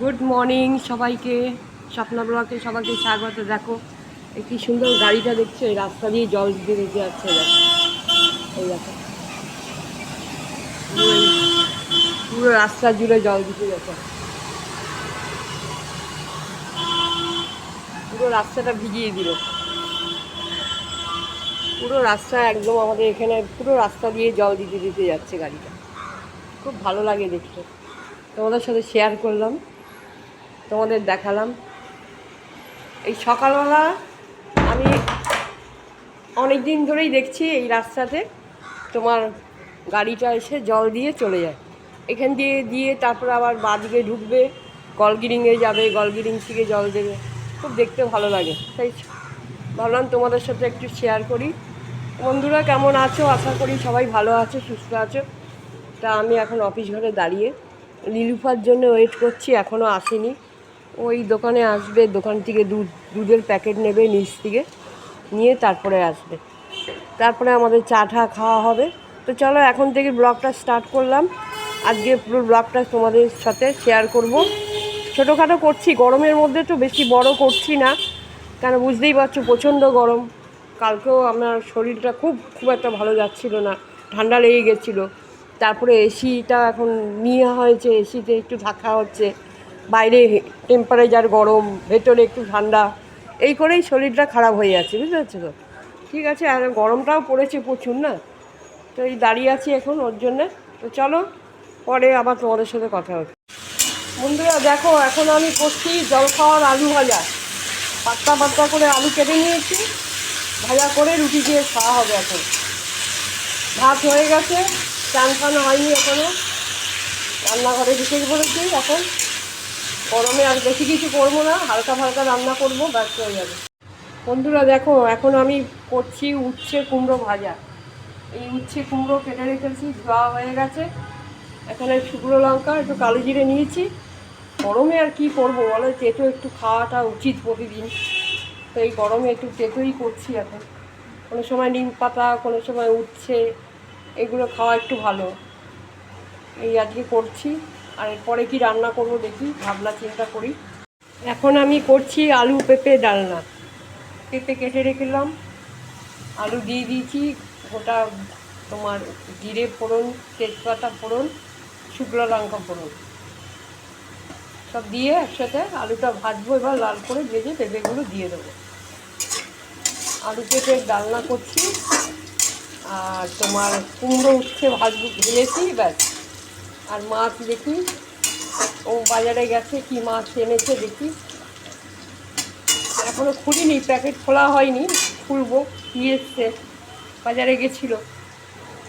Good morning সবাইকে, স্বপ্না ব্লকে সবাইকে স্বাগত। দেখো একটি সুন্দর গাড়িটা দেখছ? এই রাস্তা দিয়ে জল দিতে যাচ্ছে এই পুরো রাস্তা জুড়ে জল দিতে যাচ্ছে। পুরো রাস্তাটা ভিজিয়ে দিল। পুরো রাস্তা একদম আমাদের এখানে পুরো রাস্তা দিয়ে জল দিতে দিতে যাচ্ছে গাড়িটা। খুব ভালো লাগে দেখতে। তোমাদের সাথে শেয়ার করলাম। তোমাদের দেখালাম। এই সকালবেলা আমি অনেক দিন ধরেই দেখছি এই রাস্তাতে তোমার গাড়িটা এসে জল দিয়ে চলে যায়। এখান দিয়ে দিয়ে তারপর আবার বাদিকে ঢুকবে গলগিরিংয়ে যাবে গলগিরিং থেকে জল দেবে। খুব দেখতে ভালো লাগে। তাই ভাবলাম তোমাদের সাথে একটু শেয়ার করি। বন্ধুরা কেমন আছো? আশা করি সবাই ভালো আছো, সুস্থ আছো। তা আমি এখন অফিস ঘরে দাঁড়িয়ে লিলুফার জন্য ওয়েট করছি এখনও আসেনি। ওই দোকানে আসবে, দোকান থেকে দুধ, দুধের প্যাকেট নেবে নিচ থেকে, নিয়ে তারপরে আসবে। তারপরে আমাদের চা টা খাওয়া হবে। তো চলো এখন থেকে ব্লগটা স্টার্ট করলাম। আজকে পুরো ব্লগটা তোমাদের সাথে শেয়ার করব। ছোটোখাটো করছি, গরমের মধ্যে তো বেশি বড় করছি না। কেন বুঝতেই পারছ, প্রচণ্ড গরম। কালকেও আমার শরীরটা খুব খুব একটা ভালো যাচ্ছিল না। ঠান্ডা লেগে গেছিল। তারপরে এসিটা এখন নিয়ে হয়েছে এসিতে একটু থাকা হচ্ছে। বাইরে টেম্পারেচার গরম, ভেতরে একটু ঠান্ডা, এই করেই শরীরটা খারাপ হয়ে যাচ্ছে, বুঝতে পারছ তো? ঠিক আছে, আর গরমটাও পড়েছে প্রচুর না? তো এই দাঁড়িয়ে আছি এখন ওর জন্যে। তো চলো, পরে আবার তোমাদের সাথে কথা হবে। বন্ধুরা, দেখো, এখন আমি করছি জল খাওয়ার আলু ভাজা। পাতলা পাতলা করে আলু কেটে নিয়েছি। ভাজা করে রুটি দিয়ে খাওয়া হবে এখন। ভাত হয়ে গেছে চান ফান হয়নি এখনও রান্নাঘরে ঢুকে পড়েছি এখন। গরমে আর বেশি কিছু করব না, হালকা ফালকা রান্না করব ব্যস্ত হয়ে যাবে। বন্ধুরা দেখো, এখন আমি করছি উচ্ছে কুমড়ো ভাজা। এই উচ্ছে কুমড়ো কেটে রেখেছি, ধোয়া হয়ে গেছে। এখানে শুকনো লঙ্কা, একটু কালো জিরে নিয়েছি। গরমে আর কি করব বলো, তেতো একটু খাওয়াটা উচিত প্রতিদিন। তো এই গরমে একটু তেতোই করছি এখন। কোনো সময় নিম পাতা, কোনো সময় উচ্ছে, এগুলো খাওয়া একটু ভালো। এই আজকে করছি। আর এরপরে কি রান্না করব দেখি ভাবনা চিন্তা করি। এখন আমি করছি আলু পেঁপে ডালনা। পেঁপে কেটে রেখেলাম, আলু দিয়ে দিয়েছি, গোটা তোমার জিরে ফোড়ন, তেজপাতা ফোড়ন, শুকনো লঙ্কা ফোড়ন। সব দিয়ে একসাথে আলুটা ভাজবো, এবার লাল করে ভেজে পেঁপেগুলো দিয়ে দেবো। আলু পেঁপে ডালনা করছি, আর তোমার কুমড়ো উচ্ছে ভাজবো, ভেজেছি, ব্যাস। আর মাছ দেখি। ও বাজারে গেছে, কি মাছ এনেছে দেখি। এখনও খুলিনি, প্যাকেট খোলা হয়নি, খুলবো, কি এসছে? বাজারে গেছিল,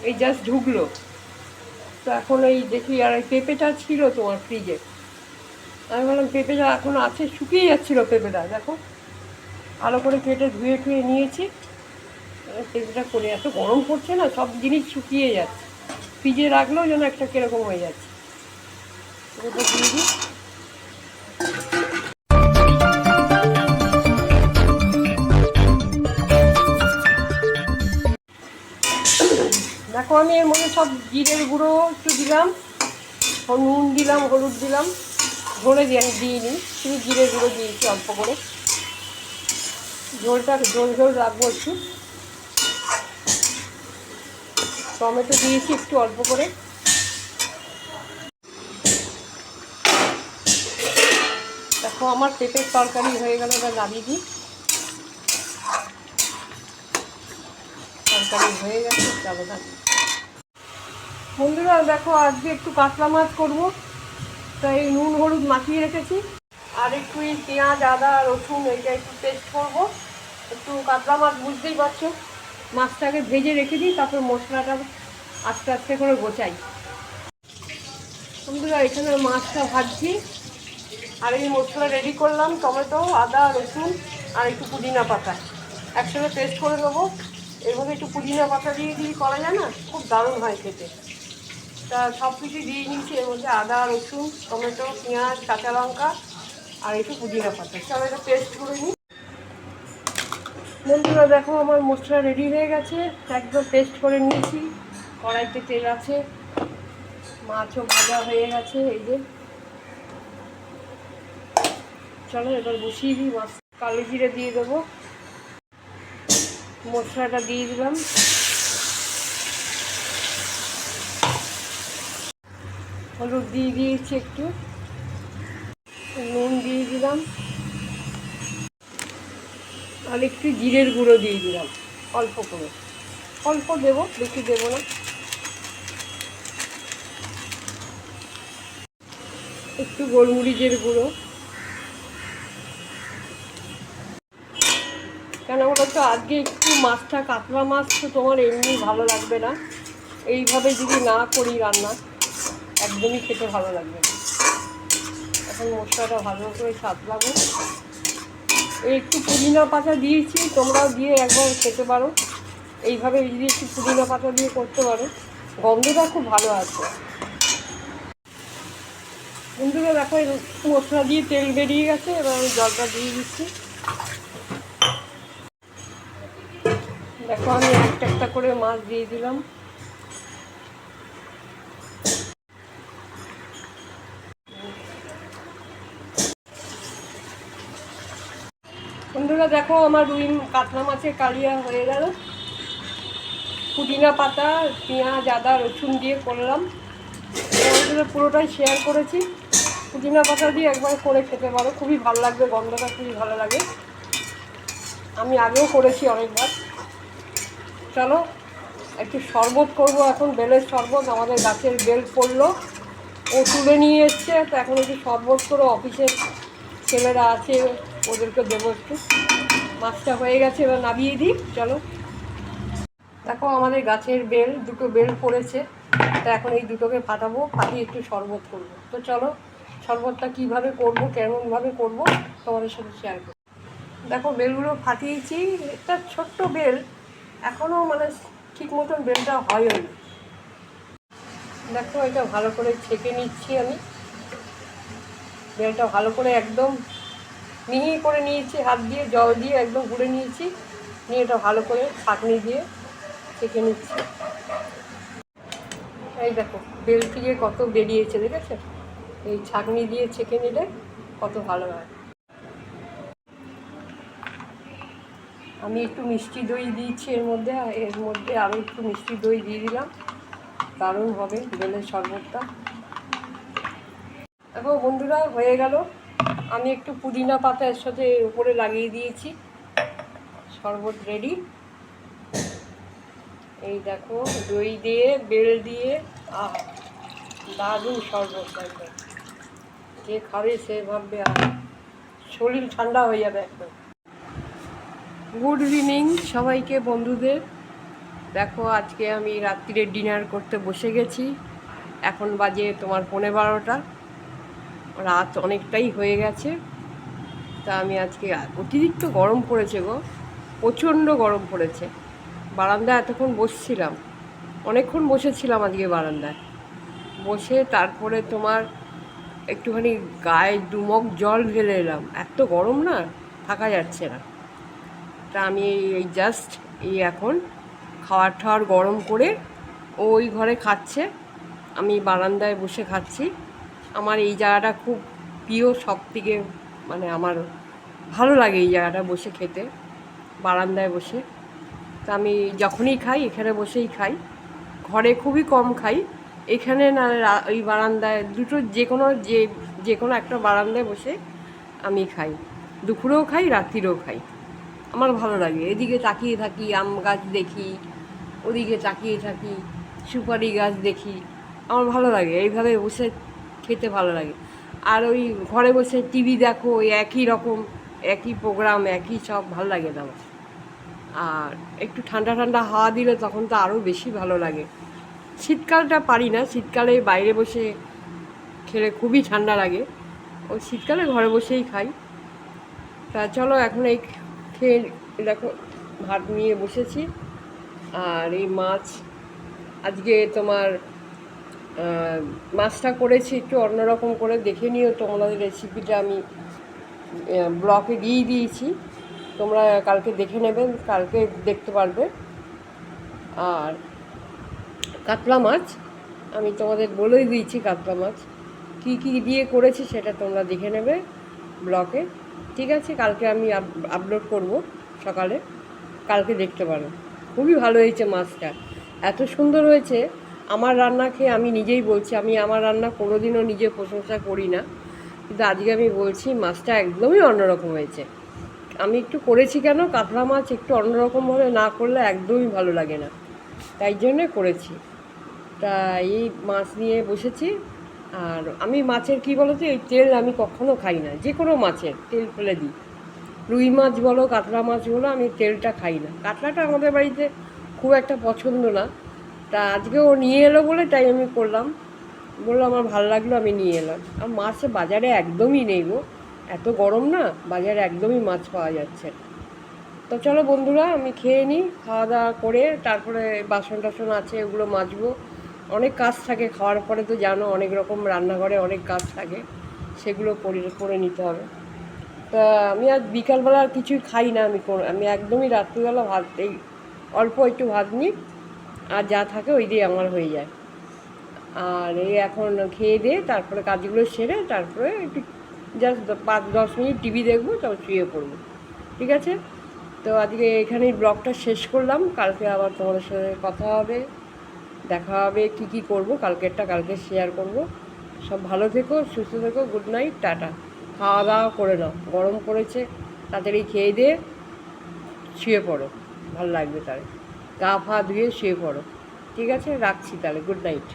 এই জাস্ট ঢুকলো। তো এখন এই দেখি, আর এই পেঁপেটা ছিল তোমার ফ্রিজে আমি বললাম, পেঁপেটা এখন আছে, শুকিয়ে যাচ্ছিল পেঁপেটা, দেখো। ভালো করে কেটে ধুয়ে টুয়ে নিয়েছি পেঁপেটা করে, এত গরম পড়ছে না, সব জিনিস শুকিয়ে যাচ্ছে। ফ্রিজে রাখলেও যেন একটা কীরকম হয়ে যাচ্ছে। দেখো, আমি এর মধ্যে সব জিরের গুঁড়ো একটু দিলাম নুন দিলাম, হলুদ দিলাম, ঝোলে দিয়ে আমি দিইনি শুধু জিরের গুঁড়ো দিয়েছি অল্প করে। ঝোলটা, ঝোল ঝোল রাখব একটু। টমেটো দিয়েছি একটু অল্প করে। দেখো, আমার পেঁপের তরকারি হয়ে গেল, এবার নামিয়ে দিই। তরকারি হয়ে গেছে, যাব বন্ধুরা, দেখো, আজকে একটু কাতলা মাছ করব। তাই নুন, হলুদ মাখিয়ে রেখেছি। আর একটু এই পেঁয়াজ, আদা, রসুন, এইটা একটু পেস্ট করব। একটু কাতলা মাছ বুঝতেই পারছ। মাছটাকে ভেজে রেখে দিই, তারপর মশলাটা আস্তে আস্তে করে গোচাই বন্ধুরা, এখানে মাছটা ভাজছি। আর এই মশলা রেডি করলাম, টমেটো, আদা, রসুন আর একটু পুদিনা পাতা। একসাথে পেস্ট করে দেবো এভাবে একটু পুদিনা পাতা দিয়ে দিয়ে করা যায় না? খুব দারুণ হয় খেতে। তা সব কিছু দিয়ে নিয়েছি, এর মধ্যে আদা, রসুন, টমেটো, পেঁয়াজ, কাঁচা লঙ্কা আর একটু পুদিনা পাতা। সব এটা পেস্ট করে নিই। বন্ধুরা, দেখো আমার মশলা রেডি হয়ে গেছে। একদম পেস্ট করে নিয়েছি। কড়াইতে তেল আছে। মাছও ভাজা হয়ে গেছে, এই যে। চলো এবার বসিয়ে দিই, মাছ কালো জিরে দিয়ে দেবো। মশলাটা দিয়ে দিলাম। হলুদ দিয়ে দিয়েছি একটু। নুন দিয়ে দিলাম। আর একটু জিরের গুঁড়ো দিয়ে দিলাম, অল্প করে। অল্প দেবো, বেশি দেবো না। একটু গোলমরিচের গুঁড়ো। কেন বলো তো আজকে একটু মাছটা, কাতলা মাছ তো তোমার এমনি ভালো লাগবে না। এইভাবে যদি না করি রান্না, একদমই খেতে ভালো লাগবে না। এখন মশলাটা ভালো করে সাতলাবো। একটু পুদিনা পাতা দিয়েছি, তোমরাও দিয়ে একবার খেতে পারো। এইভাবে যদি একটু পুদিনা পাতা দিয়ে করতে পারো। গন্ধটা খুব ভালো আছে বন্ধুরা দেখো মশলা দিয়ে তেল বেরিয়ে গেছে, এবার আমি জলটা দিয়ে দিচ্ছি। দেখো, আমি একটা একটা করে মাছ দিয়ে দিলাম। বন্ধুরা, দেখো আমার রুই কাতলা মাছের কালিয়া হয়ে গেল। পুদিনা পাতা, পেঁয়াজ, আদা, রসুন দিয়ে করলাম। বন্ধুরা, পুরোটাই শেয়ার করেছি। পুদিনা পাতা দিয়ে একবার করে খেতে পারো। খুবই ভালো লাগবে, গন্ধটা খুবই ভালো লাগে। আমি আগেও করেছি অনেকবার। চলো, একটু শরবত করব এখন, বেলের শরবত। আমাদের গাছের বেল পড়ল। ও তুলে নিয়ে এসছে। তো এখন একটু শরবত করে অফিসের ছেলেরা আছে। ওদেরকে দেবো একটু। মাছটা হয়ে গেছে, এবার নামিয়ে দিই। চলো। দেখো আমাদের গাছের বেল, দুটো বেল পড়েছে। তো এখন এই দুটোকে ফাটাবো, ফাটিয়ে একটু শরবত করব। তো চলো, শরবতটা কীভাবে করব, কেমনভাবে করব, তোমাদের সাথে শেয়ার করব। দেখো, বেলগুলো ফাটিয়েছি। একটা ছোট্ট বেল। এখনও মানে ঠিক মতন বেলটা হয় হয়নি। দেখো, এটা ভালো করে ছেঁকে নিচ্ছি আমি। বেলটা ভালো করে একদম মিহি করে নিয়েছি, হাত দিয়ে, জল দিয়ে একদম গুঁড়ে নিয়েছি। নিয়ে এটা ভালো করে ছাঁকনি দিয়ে ছেঁকে নিচ্ছি। এই দেখো বেল থেকে কত বেরিয়েছে, দেখেছ? এই ছাঁকনি দিয়ে ছেঁকে নিলে কত ভালো হয়। আমি একটু মিষ্টি দই দিয়েছি এর মধ্যে এর মধ্যে আরও একটু মিষ্টি দই দিয়ে দিলাম। দারুণ হবে বেলের শরবতটা। দেখো বন্ধুরা, হয়ে গেল। আমি একটু পুদিনা পাতা এর সাথে উপরে লাগিয়ে দিয়েছি। শরবত রেডি এই দেখো, দই দিয়ে, বেল দিয়ে, আহ, দারুণ শরবত একদম। যে খাবে সে ভাববে আর শরীর ঠান্ডা হয়ে যাবে একদম। গুড ইভিনিং সবাইকে, বন্ধুদের। দেখো, আজকে আমি রাত্রিরে ডিনার করতে বসে গেছি। এখন বাজে তোমার পৌনে বারোটা। রাত অনেকটাই হয়ে গেছে। তা আমি আজকে অতিরিক্ত গরম পড়েছে গো, প্রচণ্ড গরম পড়েছে। বারান্দায় এতক্ষণ বসছিলাম, অনেকক্ষণ বসেছিলাম আজকে বারান্দায়। বসে তারপরে তোমার একটুখানি গায়ে দুমক জল ঢেলে এলাম। এত গরম না, থাকা যাচ্ছে না। তা আমি এই জাস্ট এই এখন খাওয়ার ঠাওয়ার গরম করে ওই ঘরে খাচ্ছে। আমি বারান্দায় বসে খাচ্ছি। আমার এই জায়গাটা খুব প্রিয়, সব থেকে মানে আমার ভালো লাগে এই জায়গাটা বসে খেতে, বারান্দায় বসে। তা আমি যখনই খাই, এখানে বসেই খাই। ঘরে খুবই কম খাই। এখানে না ওই বারান্দায় দুটো যে কোনো যে যে কোনো একটা বারান্দায় বসে আমি খাই। দুপুরেও খাই, রাত্রিরেও খাই। আমার ভালো লাগে। এদিকে তাকিয়ে থাকি, আম গাছ দেখি, ওদিকে তাকিয়ে থাকি, সুপারি গাছ দেখি। আমার ভালো লাগে। এইভাবে বসে খেতে ভালো লাগে। আর ওই ঘরে বসে টিভি দেখো, ওই একই রকম, একই প্রোগ্রাম একই সব ভালো লাগে না আমার। আর একটু ঠান্ডা ঠান্ডা হাওয়া দিলে তখন তো আরও বেশি ভালো লাগে। শীতকালটা পারি না, শীতকালে বাইরে বসে খেলে খুবই ঠান্ডা লাগে। ওই শীতকালে ঘরে বসেই খাই। তা চলো এখন এই খেয়ে দেখো, ভাত নিয়ে বসেছি। আর এই মাছ, আজকে তোমার মাছটা করেছি, একটু অন্যরকম করে দেখে নিও। তোমাদের রেসিপিটা আমি ব্লকে দিয়ে দিয়েছি। তোমরা কালকে দেখে নেবে, কালকে দেখতে পারবে। আর কাতলা মাছ, আমি তোমাদের বলেই দিয়েছি কাতলা মাছ। কী কী দিয়ে করেছি সেটা তোমরা দেখে নেবে ব্লকে ঠিক আছে, কালকে আমি আপলোড করব সকালে। কালকে দেখতে পারো। খুবই ভালো হয়েছে মাছটা। এত সুন্দর হয়েছে। আমার রান্না খেয়ে আমি নিজেই বলছি, আমি আমার রান্না কোনোদিনও নিজে প্রশংসা করি না। কিন্তু আজকে আমি বলছি, মাছটা একদমই অন্যরকম হয়েছে। আমি একটু করেছি কেন? কাতলা মাছ একটু অন্যরকমভাবে না করলে একদমই ভালো লাগে না। তাই জন্যে করেছি। তা এই মাছ নিয়ে বসেছি। আর আমি মাছের কি বলো তো, এই তেল আমি কখনো খাই না। যে কোনো মাছের তেল ফেলে দিই। রুই মাছ বলো, কাতলা মাছ বলো, আমি তেলটা খাই না। কাতলাটা আমাদের বাড়িতে খুব একটা পছন্দ না। তা আজকে ও নিয়ে এলো বলে তাই আমি করলাম। বলল, আমার ভালো লাগল, আমি নিয়ে এলাম। আর মাছ বাজারে একদমই নেই গো। এত গরম না, বাজারে একদমই মাছ পাওয়া যাচ্ছে তো চলো বন্ধুরা, আমি খেয়ে নিই, খাওয়া দাওয়া করে তারপরে বাসন টাসন আছে, ওগুলো মাজবো। অনেক কাজ থাকে, খাওয়ার পরে তো জানো, অনেক রকম রান্নাঘরে অনেক কাজ থাকে, সেগুলো করে করে নিতে হবে। তা আমি আজ বিকালবেলা আর কিছুই খাই না, আমি আমি একদমই রাত্রিবেলা ভাত, এই অল্প একটু ভাত নিই। আর যা থাকে ওই দিয়ে আমার হয়ে যায়। আর এই এখন খেয়ে দিয়ে তারপরে কাজগুলো সেরে তারপরে একটু জাস্ট পাঁচ দশ মিনিট টিভি দেখব, তারপর শুয়ে পড়ব। ঠিক আছে? তো আজকে এখানেই ব্লগটা শেষ করলাম। কালকে আবার তোমাদের সাথে কথা হবে, দেখা হবে কী কী করব, কালকেরটা কালকে শেয়ার করব। সব ভালো থেকো, সুস্থ থেকো গুড নাইট টাটা। খাওয়া দাওয়া করে নাও, গরম পড়েছে, তাড়াতাড়ি খেয়ে দিয়ে শুয়ে পড়ো, ভালো লাগবে তাহলে। গা ফা ধুয়ে শুয়ে পড়ো। ঠিক আছে? রাখছি তাহলে। Good night